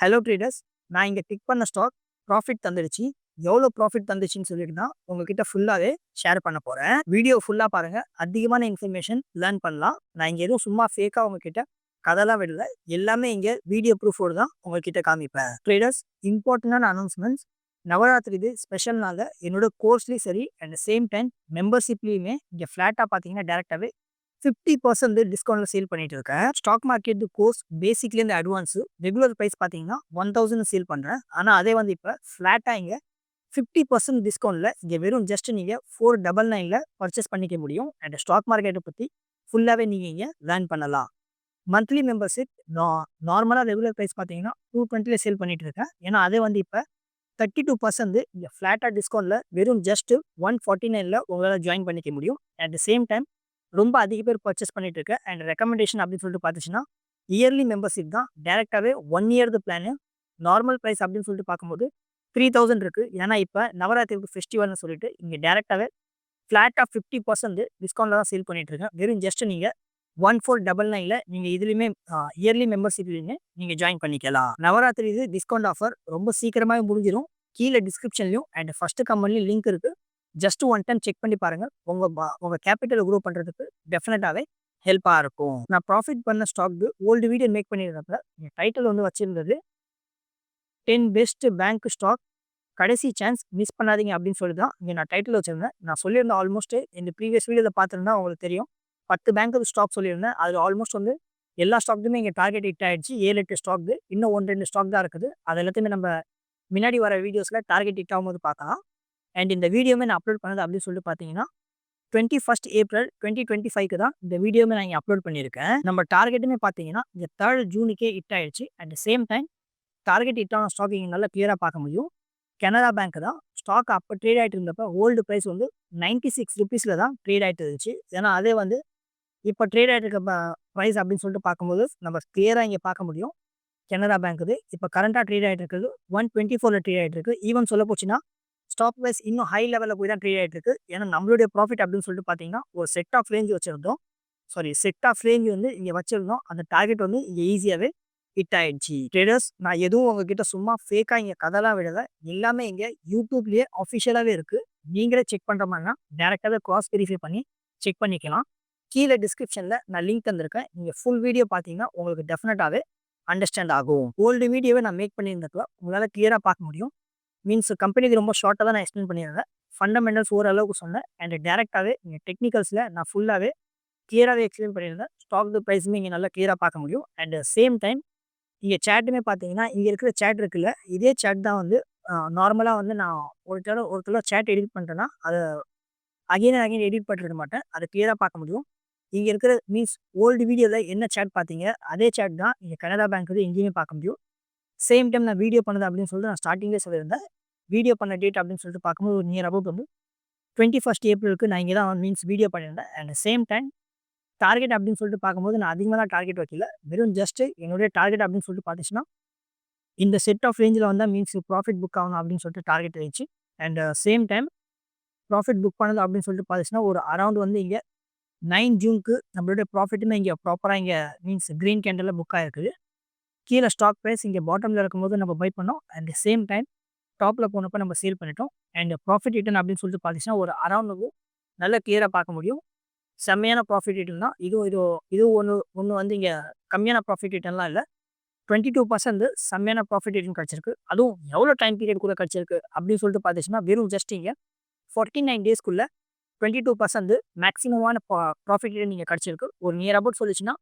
Hello traders நான் இங்கே tick பண்ண ஸ்டாக் ப்ராஃபிட் தந்துடுச்சு. எவ்வளோ ப்ராஃபிட் தந்துச்சுன்னு சொல்லிட்டு தான் உங்ககிட்ட ஃபுல்லாகவே ஷேர் பண்ண போகிறேன் வீடியோ ஃபுல்லாக பாருங்கள் அதிகமான இன்ஃபர்மேஷன் லேர்ன் பண்ணலாம். நான் இங்கே எதுவும் சும்மா ஃபேக்காக உங்ககிட்ட கதைலாம் விடல. எல்லாமே இங்கே வீடியோ ப்ரூஃபோடு தான் உங்ககிட்ட காமிப்பேன். ட்ரேடர்ஸ் இம்பார்ட்டண்டான அனௌன்ஸ்மெண்ட்ஸ் நவராத்திரி இது ஸ்பெஷல்னால என்னோட கோர்ஸ்லேயும் சரி அண்ட் சேம் டைம் மெம்பர்ஷிப்லேயுமே இங்கே ஃப்ளாட்டாக பார்த்தீங்கன்னா டேரெக்டாகவே ஃபிஃப்டி பர்சன்ட் டிஸ்கவுண்ட்ல சேல் பண்ணிட்டு இருக்கேன் ஸ்டாக் மார்க்கெட் கோர்ஸ் பேசிக்லேருந்து அட்வான்ஸ் ரெகுலர் ப்ரைஸ் பார்த்தீங்கன்னா ஒன் தௌசண்ட் சேல் பண்ணுறேன் ஆனால் அதே வந்து இப்போ ஃப்ளாட்டாக இங்கே ஃபிஃப்டி பர்சன்ட் டிஸ்கவுண்ட்டில் இங்கே வெறும் ஜஸ்ட் நீங்கள் ஃபோர் டபுள் நைனில் பர்ச்சேஸ் பண்ணிக்க முடியும். அண்ட் ஸ்டாக் மார்க்கெட்டை பற்றி ஃபுல்லாகவே நீங்கள் இங்கே லேர்ன் பண்ணலாம். மந்த்லி மெம்பர்ஷிப் நா நார்மலாக ரெகுலர் ப்ரைஸ் பார்த்தீங்கன்னா டூ டுவெண்ட்டியில் சேல் பண்ணிட்டு இருக்கேன் ஏன்னா அதே வந்து இப்போ தேர்ட்டி டூ பர்சன்ட் இங்கே ஃப்ளாட்டாக டிஸ்கவுண்ட்டில் வெறும் ஜஸ்ட்டு ஒன் ஃபார்ட்டி நைனில் உங்களால் ஜாயின் பண்ணிக்க முடியும். அட் த சேம் டைம் ரொம்ப அதிக பேர் பர்ச்சேஸ் பண்ணிட்டு இருக்கு அண்ட் ரெக்கமெண்டேஷன் அப்படின்னு சொல்லிட்டு பார்த்துச்சுன்னா இயர்லி மெம்பர்ஷிப் தான். டேரெக்டாகவே one year plan normal price அப்படின்னு சொல்லிட்டு பார்க்கும்போது த்ரீ தௌசண்ட் இருக்குது ஏன்னா இப்போ நவராத்திரிக்கு ஃபெஸ்டிவல்னு சொல்லிட்டு இங்கே டேரெக்டாகவே ஃப்ளாட்டாக ஃபிஃப்டி பர்சன்ட் டிஸ்கவுண்ட்டில் தான் சேல் பண்ணிட்டு இருக்கேன் வெறும் ஜஸ்ட் நீங்கள் ஒன் ஃபோர் டபுள் நைனில் நீங்கள் இதுலேயுமே இயர்லி மெம்பர்ஷிப்லேயுமே நீங்கள் ஜாயின் பண்ணிக்கலாம். நவராத்திரி இது டிஸ்கவுண்ட் ஆஃபர் ரொம்ப சீக்கிரமாகவே முடிஞ்சிடும் கீழே டிஸ்கிரிப்ஷன்லையும் அண்ட் ஃபஸ்ட்டு கம்பெனிலையும் லிங்க் இருக்குது ஜஸ்ட் ஒன் டைம் செக் பண்ணி பாருங்கள் உங்கள் உங்கள் கேபிட்டல் குரோ பண்ணுறதுக்கு டெஃபினட்டாகவே ஹெல்ப்பாக இருக்கும். நான் ப்ராஃபிட் பண்ண ஸ்டாக் ஓல்டு வீடியோ மேக் பண்ணியிருந்தப்ப டைட்டில் வந்து வச்சுருந்தது டென் பெஸ்ட் பேங்க் ஸ்டாக் கடைசி சான்ஸ் மிஸ் பண்ணாதீங்க அப்படின்னு சொல்லி தான் இங்கே நான் டைட்டில் வச்சிருந்தேன். நான் சொல்லியிருந்தேன் ஆல்மோஸ்ட் இந்த ப்ரீவியஸ் வீடியோவில் பார்த்துருந்தா உங்களுக்கு தெரியும். பத்து பேங்க்கு ஸ்டாக் சொல்லியிருந்தேன். அதில் ஆல்மோஸ்ட் வந்து எல்லா ஸ்டாக்குமே இங்கே டார்கெட் ஹிட் ஆகிடுச்சு ஏழு எட்டு ஸ்டாக் இன்னும் ஒன்று ரெண்டு ஸ்டாக் தான் இருக்குது. அது எல்லாத்தையுமே நம்ம முன்னாடி வர வீடியோஸில் டார்கெட் ஹிட் ஆகும்போது பார்க்கலாம். அண்ட் இந்த வீடியோமே நான் அப்லோட் பண்ணது அப்படின்னு சொல்லி பார்த்தீங்கன்னா twenty first April twenty twenty ஃபைவ்க்கு தான் இந்த வீடியோமே நான் அப்லோட் பண்ணியிருக்கேன். நம்ம டார்கெட்டுமே பார்த்தீங்கன்னா இந்த தேர்ட் ஜூனுக்கே ஹிட் ஆயிடுச்சு. At same time target hit ஆன ஸ்டாக் இங்கே நல்லா கிளியராக பார்க்க முடியும். கனரா பேங்க் தான் ஸ்டாக் அப்போ ட்ரேட் ஆகிட்டு இருந்தப்போ ஓல்டு ப்ரைஸ் வந்து நைன்ட்டி சிக்ஸ் ருபீஸில் தான் ட்ரேட் ஆகிட்டு இருந்துச்சு. ஏன்னா அதே வந்து இப்போ ட்ரேட் ஆகிட்டு இருக்க ப்ரைஸ் அப்படின்னு சொல்லிட்டு பார்க்கும்போது நம்ம கிளியராக இங்கே பார்க்க முடியும். கனரா பேங்க் இது. இப்போ கரண்ட்டாக ட்ரேட் ஆகிட்டு இருக்குது. ஒன் டுவெண்ட்டி ஃபோரில் ட்ரேட் ஆகிட்டு இருக்குது ஈவன் சொல்ல போச்சுன்னா ஸ்டாப் ப்ரைஸ் இன்னும் ஹை லெவலில் போய் தான் ட்ரேட் ஆகிட்டு இருக்கு ஏன்னா நம்மளுடைய ப்ராஃபிட் அப்படின்னு சொல்லிட்டு பார்த்தீங்கன்னா ஒரு செட் ஆஃப் ரேஞ்ச் வச்சிருந்தோம். சாரி செட் ஆஃப் ரேஞ்ச் வந்து இங்கே வச்சிருந்தோம். அந்த டார்கெட் வந்து இங்கே ஈஸியாகவே ஹிட் ஆயிடுச்சு. ட்ரேடர்ஸ் நான் எதுவும் உங்ககிட்ட சும்மா ஃபேக்காக இங்கே கதெல்லாம் விடலை. எல்லாமே இங்கே யூடியூப்லேயே அஃபிஷியலாகவே இருக்குது நீங்களே செக் பண்ணுற மாதிரினா டேரெக்டாகவே க்ராஸ் வெரிஃபை பண்ணி செக் பண்ணிக்கலாம். கீழே டிஸ்கிரிப்ஷனில் நான் லிங்க் தந்திருக்கேன். நீங்கள் ஃபுல் வீடியோ பார்த்தீங்கன்னா உங்களுக்கு டெஃபினட்டாகவே அண்டர்ஸ்டாண்ட் ஆகும். ஓல்டு வீடியோவை நான் மேக் பண்ணியிருந்தப்ப உங்களால் கிளியராக பார்க்க முடியும். மீன்ஸ் கம்பெனிக்கு ரொம்ப ஷார்ட்டாக தான் நான் எக்ஸ்பிளைன் பண்ணியிருந்தேன். ஃபண்டமெண்டல்ஸ் ஓரளவுக்கு சொன்னேன். அண்ட் டேரெக்டாகவே இங்கே டெக்னிக்கல்ஸில் நான் ஃபுல்லாகவே கிளியராகவே எக்ஸ்பிளைன் பண்ணியிருந்தேன். ஸ்டாக் ப்ரைஸுமே இங்கே நல்லா கிளியராக பார்க்க முடியும். அண்ட் சேம் டைம் இங்கே சேட்டுமே பார்த்தீங்கன்னா இங்கே இருக்கிற சேட் இருக்குல்ல இதே சேட் தான் வந்து நார்மலாக வந்து நான் ஒரு தடவை ஒரு தடவை சேட் எடிட் பண்ணிட்டேன்னா அதை அகைன் அகைன் எடிட் பண்ணிட மாட்டேன். அதை கிளியராக பார்க்க முடியும். இங்கே இருக்கிற மீன்ஸ் ஓல்டு வீடியோவில் என்ன சேட் பார்த்தீங்க அதே சேட் தான் இங்கே கனரா பேங்க் வந்து எங்கேயுமே பார்க்க முடியும். சேம் டைம் நான் வீடியோ பண்ணது அப்படின்னு சொல்லிட்டு நான் ஸ்டார்டிங்கே சொல்லியிருந்தேன். வீடியோ பண்ண டேட் அப்படின்னு சொல்லிட்டு பார்க்கும்போது ஒரு நியர் அபவுட் வந்து டுவெண்ட்டி ஃபஸ்ட் ஏப்ரலுக்கு நான் இங்கே தான் மீன்ஸ் வீடியோ பண்ணியிருந்தேன். அண்ட் சேம் டைம் டார்கெட் அப்படின்னு சொல்லிட்டு பார்க்கும்போது நான் அதிகமாக தான் டார்கெட் வைக்கல. வெறும் ஜஸ்ட்டு என்னுடைய டார்கெட் அப்படின்னு சொல்லிட்டு பார்த்துச்சுன்னா இந்த செட் ஆஃப் ரேஞ்சில் வந்தால் மீன்ஸ் ப்ராஃபிட் புக் ஆகணும் அப்படின்னு சொல்லிட்டு டார்கெட் இருந்துச்சு. And same time profit book பண்ணது அப்படின்னு சொல்லிட்டு பார்த்துச்சுன்னா ஒரு அரௌண்ட் வந்து இங்கே நைன் ஜூனுக்கு நம்மளுடைய ப்ராஃபிட்டுமே இங்கே ப்ராப்பராக இங்கே மீன்ஸ் க்ரீன் கேண்டலில் புக் ஆகிருக்குது கீழே ஸ்டாக் ப்ரைஸ் இங்கே பாட்டமில் இருக்கும்போது நம்ம பை பண்ணோம். அண்ட் சேம் டைம் டாப்பில் போனப்போ நம்ம சேல் பண்ணிட்டோம். அண்ட் ப்ராஃபிட் ரிட்டர்ன் அப்படின்னு சொல்லிட்டு பார்த்தீங்கன்னா ஒரு அரௌண்ட் நல்ல கிளியராக பார்க்க முடியும். செம்மையான ப்ராஃபிட் ரிட்டர்ன் தான். இதுவும் இது இதுவும் ஒன்று ஒன்று வந்து இங்கே கம்மியான ப்ராஃபிட் ரிட்டர்ன்லாம் இல்லை. டுவெண்ட்டி டூ பர்சன்ட் செம்மையான ப்ராஃபிட் ரிட்டர்ன் கிடச்சிருக்கு. அதுவும் எவ்வளோ டைம் பீரியட் கூட கிடச்சிருக்கு அப்படின்னு சொல்லிட்டு பார்த்துச்சுன்னா வெறும் ஜஸ்ட் இங்கே ஃபார்ட்டி நைன் டேஸ்க்குள்ளே டுவெண்ட்டி டூ பர்சன்ட் மேக்ஸிமமான ப்ராஃபிட் ரிட்டர்ன் நீங்கள் கிடச்சிருக்கு. ஒரு நியர் அபவுட் சொல்லிச்சுன்னா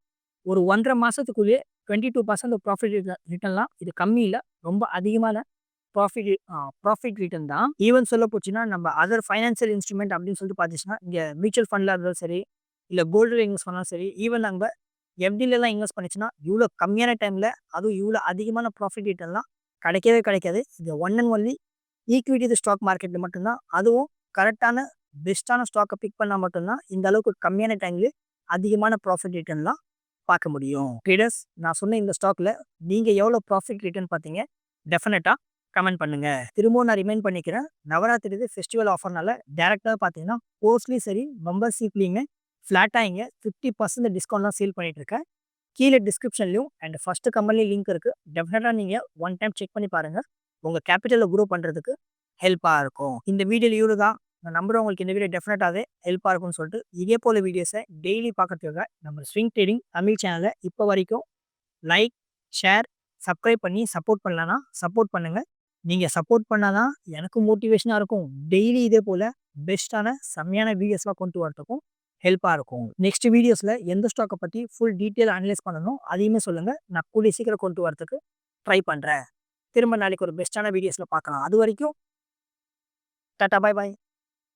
ஒரு ஒன்றரை மாதத்துக்குள்ளேயே டுவெண்ட்டி டூ பர்சன்ட் ப்ராஃபிட் ரிட்டர்ன்லாம் இது கம்மி இல்லை ரொம்ப அதிகமான ப்ராஃபிட் ப்ராஃபிட் ரிட்டர்ன் தான். ஈவன் சொல்ல போச்சுன்னா நம்ம அதர் ஃபைனான்சியல் இன்ஸ்ட்ருமெண்ட் அப்படின்னு சொல்லிட்டு பார்த்துச்சுன்னா இங்கே மியூச்சுவல் ஃபண்டில் இருந்தாலும் சரி இல்லை கோல்டில் இன்வெஸ்ட் பண்ணாலும் சரி ஈவன் நம்ம எஃப்டிலலாம் இன்வெஸ்ட் பண்ணிச்சுன்னா இவ்வளோ கம்மியான டைமில் அதுவும் இவ்வளோ அதிகமான ப்ராஃபிட் ரிட்டர்ன்லாம் கிடைக்கவே கிடைக்காது. இது one and only equity stock மார்க்கெட்டில் மட்டும்தான் அதுவும் கரெக்டான பெஸ்ட்டான ஸ்டாக்கை பிக் பண்ணால் மட்டும்தான் இந்த அளவுக்கு கம்மியான டைம்லேயே அதிகமான ப்ராஃபிட் ரிட்டர்ன்லாம் பார்க்க முடியும். ட்ரேடர்ஸ் நான் சொன்ன இந்த ஸ்டாக்ல நீங்கள் எவ்வளோ ப்ராஃபிட் ரிட்டர்ன் பார்த்தீங்க டெஃபினட்டா கமெண்ட் பண்ணுங்க. திரும்பவும் நான் ரிமைண்ட் பண்ணிக்கிறேன் நவராத்திரி இது ஃபெஸ்டிவல் ஆஃபர்னால டேரெக்டாக பார்த்தீங்கன்னா கோர்ஸ்லேயும் சரி மெம்பர்ஷிப்லேயுமே ஃப்ளாட்டாக இங்கே ஃபிஃப்டி பர்சன்ட் டிஸ்கவுண்ட்லாம் சேல் பண்ணிட்டு இருக்கேன். கீழே டிஸ்கிரிப்ஷன்லையும் அண்ட் ஃபஸ்ட்டு கம்பெனிலையும் லிங்க் இருக்குது டெஃபினட்டாக நீங்கள் ஒன் டைம் செக் பண்ணி பாருங்கள் உங்கள் கேபிட்டலை குரோ பண்ணுறதுக்கு ஹெல்ப்பாக இருக்கும். இந்த வீடியோவில் இவ்வளோ தான் நான் நம்புகிறேன் உங்களுக்கு இந்த வீடியோ டெஃபினட்டாகவே ஹெல்ப்பாக இருக்கும்னு சொல்லிட்டு இதே போல் வீடியோஸை டெய்லி பார்க்கறதுக்காக நம்ம ஸ்விங் ட்ரேடிங் தமிழ் சேனலை இப்போ வரைக்கும் லைக் ஷேர் சப்ஸ்கிரைப் பண்ணி சப்போர்ட் பண்ணலன்னா சப்போர்ட் பண்ணுங்கள் நீங்கள் சப்போர்ட் பண்ணால் தான் எனக்கும் மோட்டிவேஷனாக இருக்கும். டெய்லி இதே போல் பெஸ்ட்டான செம்மையான வீடியோஸ்லாம் கொண்டு வரதுக்கும் ஹெல்ப்பாக இருக்கும். நெக்ஸ்ட் வீடியோஸில் எந்த ஸ்டாக்கை பற்றி ஃபுல் டீட்டெயில் அனலைஸ் பண்ணணும் அதையுமே சொல்லுங்கள் நான் கூடிய சீக்கிரம் கொண்டு வரதுக்கு ட்ரை பண்ணுறேன் திரும்ப நாளைக்கு ஒரு பெஸ்ட்டான வீடியோஸில் பார்க்கலாம். அது வரைக்கும் டாட்டா பாய் பாய்